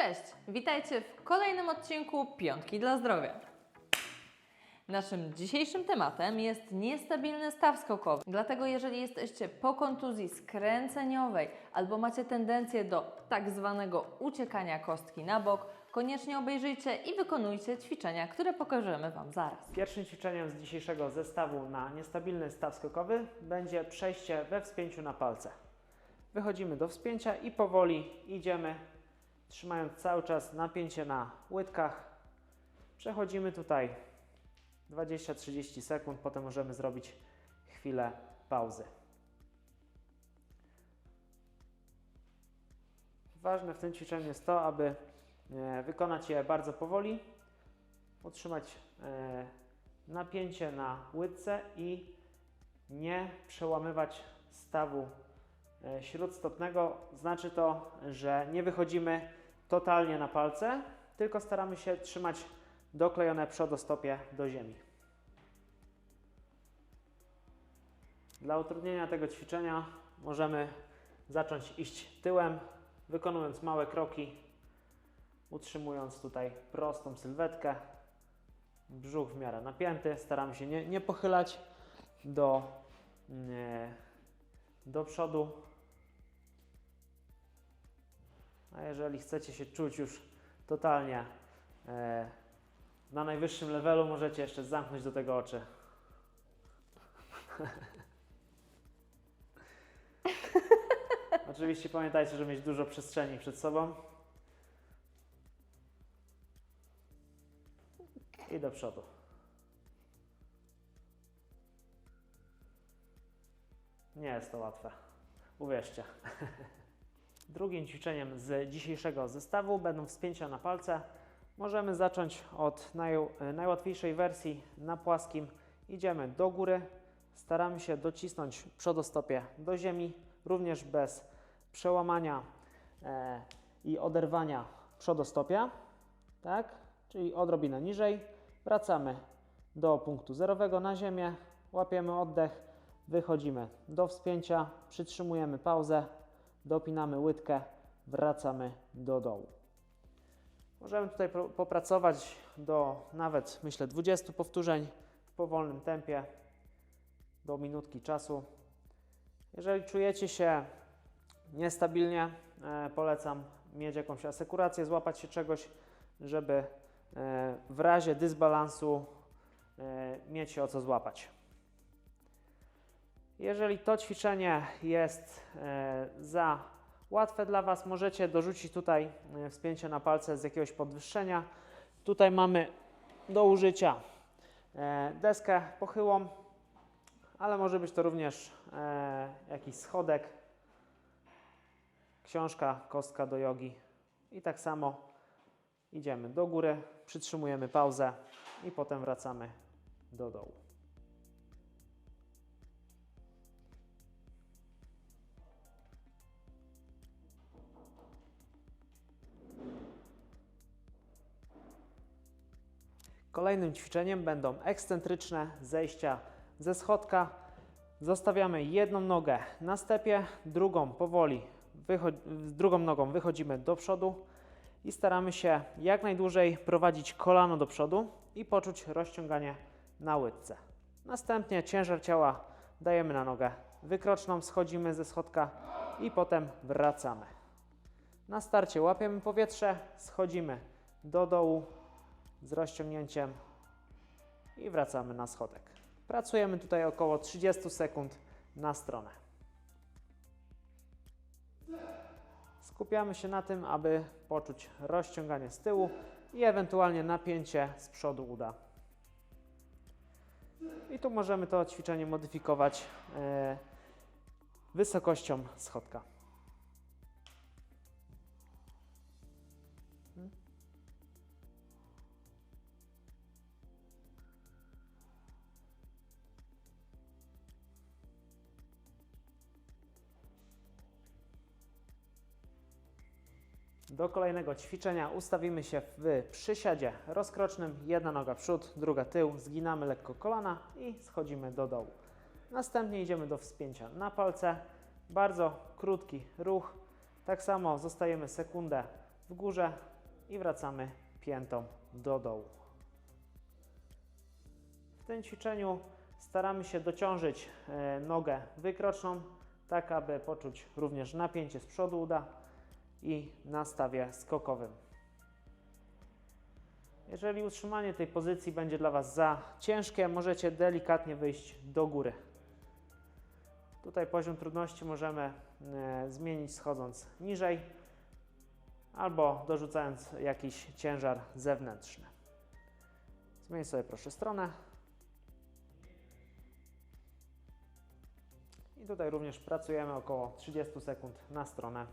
Cześć, witajcie w kolejnym odcinku Piątki dla Zdrowia. Naszym dzisiejszym tematem jest niestabilny staw skokowy. Dlatego jeżeli jesteście po kontuzji skręceniowej albo macie tendencję do tak zwanego uciekania kostki na bok, koniecznie obejrzyjcie i wykonujcie ćwiczenia, które pokażemy Wam zaraz. Pierwszym ćwiczeniem z dzisiejszego zestawu na niestabilny staw skokowy będzie przejście we wspięciu na palce. Wychodzimy do wspięcia i powoli idziemy, trzymając cały czas napięcie na łydkach. Przechodzimy tutaj 20-30 sekund, potem możemy zrobić chwilę pauzy. Ważne w tym ćwiczeniu jest to, aby e, wykonać je bardzo powoli, utrzymać e, napięcie na łydce i nie przełamywać stawu e, śródstopnego. Znaczy to, że nie wychodzimy totalnie na palce, tylko staramy się trzymać doklejone przodostopie do ziemi. Dla utrudnienia tego ćwiczenia możemy zacząć iść tyłem, wykonując małe kroki, utrzymując tutaj prostą sylwetkę brzuch w miarę napięty, staramy się nie, nie pochylać do, nie, do przodu. A jeżeli chcecie się czuć już totalnie e, na najwyższym levelu, możecie jeszcze zamknąć do tego oczy. Oczywiście pamiętajcie, żeby mieć dużo przestrzeni przed sobą. I do przodu. Nie jest to łatwe. Uwierzcie. Drugim ćwiczeniem z dzisiejszego zestawu będą wspięcia na palce. Możemy zacząć od naj, najłatwiejszej wersji na płaskim. Idziemy do góry. Staramy się docisnąć przodostopie do ziemi, również bez przełamania e, i oderwania przodostopia. Tak? Czyli odrobinę niżej. Wracamy do punktu zerowego na ziemię, łapiemy oddech, wychodzimy do wspięcia, przytrzymujemy pauzę, dopinamy łydkę, wracamy do dołu. Możemy tutaj popracować do nawet myślę 20 powtórzeń w powolnym tempie do minutki czasu. Jeżeli czujecie się niestabilnie, e, polecam mieć jakąś asekurację, złapać się czegoś, żeby e, w razie dysbalansu e, mieć się o co złapać. Jeżeli to ćwiczenie jest e, za łatwe dla Was, możecie dorzucić tutaj e, wspięcie na palce z jakiegoś podwyższenia. Tutaj mamy do użycia e, deskę pochyłą, ale może być to również jakiś schodek, książka, kostka do jogi i tak samo idziemy do góry, przytrzymujemy pauzę i potem wracamy do dołu. Kolejnym ćwiczeniem będą ekscentryczne zejścia ze schodka. Zostawiamy jedną nogę na stepie, drugą powoli, drugą nogą wychodzimy do przodu i staramy się jak najdłużej prowadzić kolano do przodu i poczuć rozciąganie na łydce. Następnie ciężar ciała dajemy na nogę wykroczną, schodzimy ze schodka i potem wracamy. Na starcie łapiemy powietrze, schodzimy do dołu z rozciągnięciem i wracamy na schodek. Pracujemy tutaj około 30 sekund na stronę. Skupiamy się na tym, aby poczuć rozciąganie z tyłu i ewentualnie napięcie z przodu uda. I tu możemy to ćwiczenie modyfikować e, wysokością schodka. Do kolejnego ćwiczenia ustawimy się w przysiadzie rozkrocznym. Jedna noga przód, druga tył. Zginamy lekko kolana i schodzimy do dołu. Następnie idziemy do wspięcia na palce. Bardzo krótki ruch. Tak samo zostajemy sekundę w górze i wracamy piętą do dołu. W tym ćwiczeniu staramy się dociążyć e, nogę wykroczną, tak aby poczuć również napięcie z przodu uda i na stawie skokowym. Jeżeli utrzymanie tej pozycji będzie dla Was za ciężkie, możecie delikatnie wyjść do góry. Tutaj poziom trudności możemy e, zmienić schodząc niżej albo dorzucając jakiś ciężar zewnętrzny. Zmień sobie proszę stronę. I tutaj również pracujemy około 30 sekund na stronę.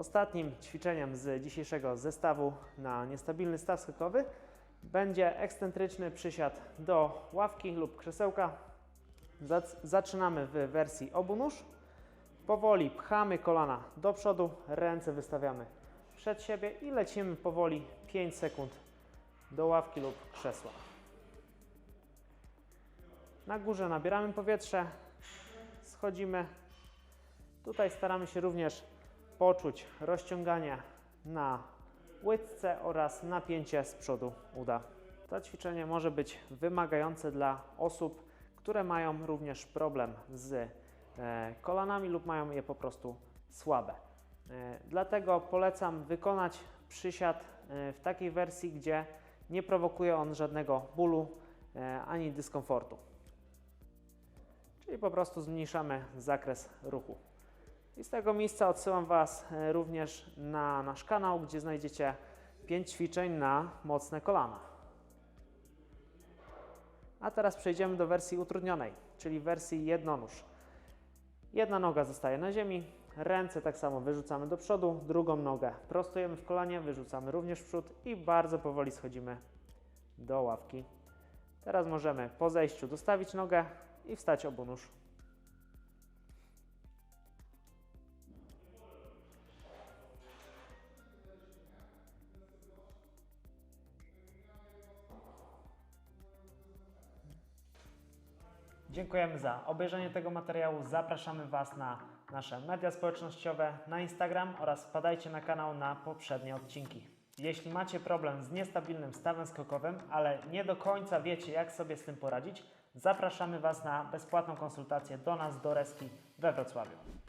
Ostatnim ćwiczeniem z dzisiejszego zestawu na niestabilny staw skokowy będzie ekscentryczny przysiad do ławki lub krzesełka. Zac- Zaczynamy w wersji obu nóż. Powoli pchamy kolana do przodu, ręce wystawiamy przed siebie i lecimy powoli 5 sekund do ławki lub krzesła. Na górze nabieramy powietrze, schodzimy. Tutaj staramy się również poczuć rozciąganie na łydce oraz napięcie z przodu uda. To ćwiczenie może być wymagające dla osób, które mają również problem z e, kolanami lub mają je po prostu słabe. E, dlatego polecam wykonać przysiad e, w takiej wersji, gdzie nie prowokuje on żadnego bólu ani dyskomfortu. Czyli po prostu zmniejszamy zakres ruchu. I z tego miejsca odsyłam Was e, również na nasz kanał, gdzie znajdziecie 5 ćwiczeń na mocne kolana. A teraz przejdziemy do wersji utrudnionej, czyli wersji jednonóż. Jedna noga zostaje na ziemi, ręce tak samo wyrzucamy do przodu, drugą nogę prostujemy w kolanie, wyrzucamy również w przód i bardzo powoli schodzimy do ławki. Teraz możemy po zejściu dostawić nogę i wstać obu nóż. Dziękujemy za obejrzenie tego materiału. Zapraszamy Was na nasze media społecznościowe, na Instagram oraz wpadajcie na kanał na poprzednie odcinki. Jeśli macie problem z niestabilnym stawem skokowym, ale nie do końca wiecie, jak sobie z tym poradzić, zapraszamy Was na bezpłatną konsultację do nas, do Reski we Wrocławiu.